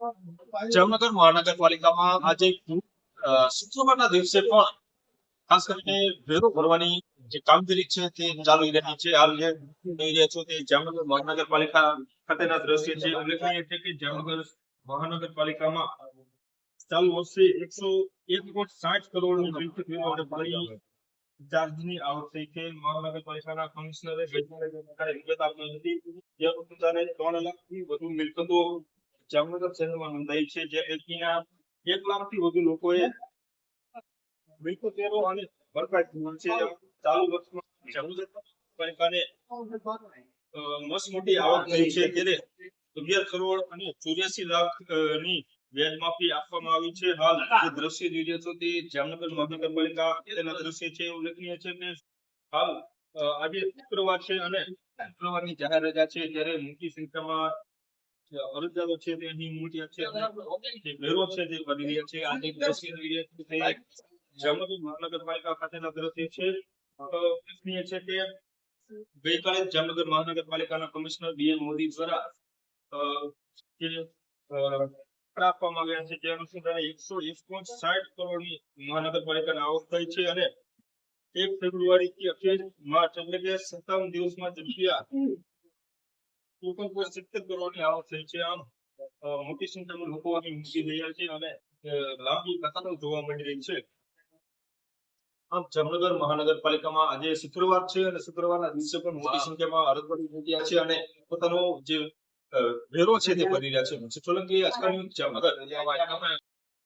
જામનગર મહાનગરપાલિકામાં આજે શુક્રવારના દિવસે પણ ખાસ કરીને વેરો ભરવાની જે કામગીરી છે તે ચાલી રહી છે. હાલ જે જોઈ રહ્યા છો તે જામનગર મહાનગરપાલિકા ખાતેના દ્રશ્ય છે. ઉલ્લેખનીય છે કે જામનગર મહાનગરપાલિકામાં ચાલુ વર્ષે એકસો એક પોઈન્ટ સાઠ કરોડની ભરી ચાર્જની આવક થઈ છે. મહાનગરપાલિકાના કમિશનરે ગઈકાલે વિગત આપી હતી. જે અનુસારે ત્રણ લાખથી વધુ મિલકતો જામનગર શહેરમાં નોંધાઈ છે જે પૈકીના એક લાખથી વધુ લોકોએ ભરવું છે. અને ચોર્યાસી ની હાલ જે દ્રશ્ય જોઈ જામનગર મહાનગરપાલિકા તેના દ્રશ્ય છે ઉલ્લેખનીય છે કે હાલ આજે છે અને શુક્રવારની જાહેર રજા છે. ત્યારે મોટી સંખ્યામાં અરજદારો છે તે અહીં ઉમટ્યા છે અને છે તે બની રહ્યા છે દ્રશ્ય જોઈ રહ્યા છે જામનગર મહાનગરપાલિકા ખાતેના દ્રશ્ય છે. ઉલ્લેખનીય છે કે ગઈકાલે જામનગર મહાનગરપાલિકાના કમિશનર એમ મોદી દ્વારા જે આપવામાં આવ્યા છે જે અનુસંધાને એકસો સાઠ કરોડની મહાનગરપાલિકાની આવક થઈ છે અને એક ફેબ્રુઆરી થી અઠ્યાવીસ માર્ચ એટલે કે સત્તાવન દિવસમાં જગ્યા કોઈ સિત્તેર કરોડની આવક થઈ છે. આમ મોટી સંખ્યામાં લોકો અહીં મૂકી રહ્યા છે અને લાંબી કતારો જોવા મળી રહી છે. આમ, જામનગર મહાનગરપાલિકામાં આજે શુક્રવાર છે અને શુક્રવારના દિવસે પણ મોટી સંખ્યામાં અરજદારો રહ્યા છે અને પોતાનો જે વેરો છે તે ભરી રહ્યા છે. સોલંકી આજકાલ જામનગર.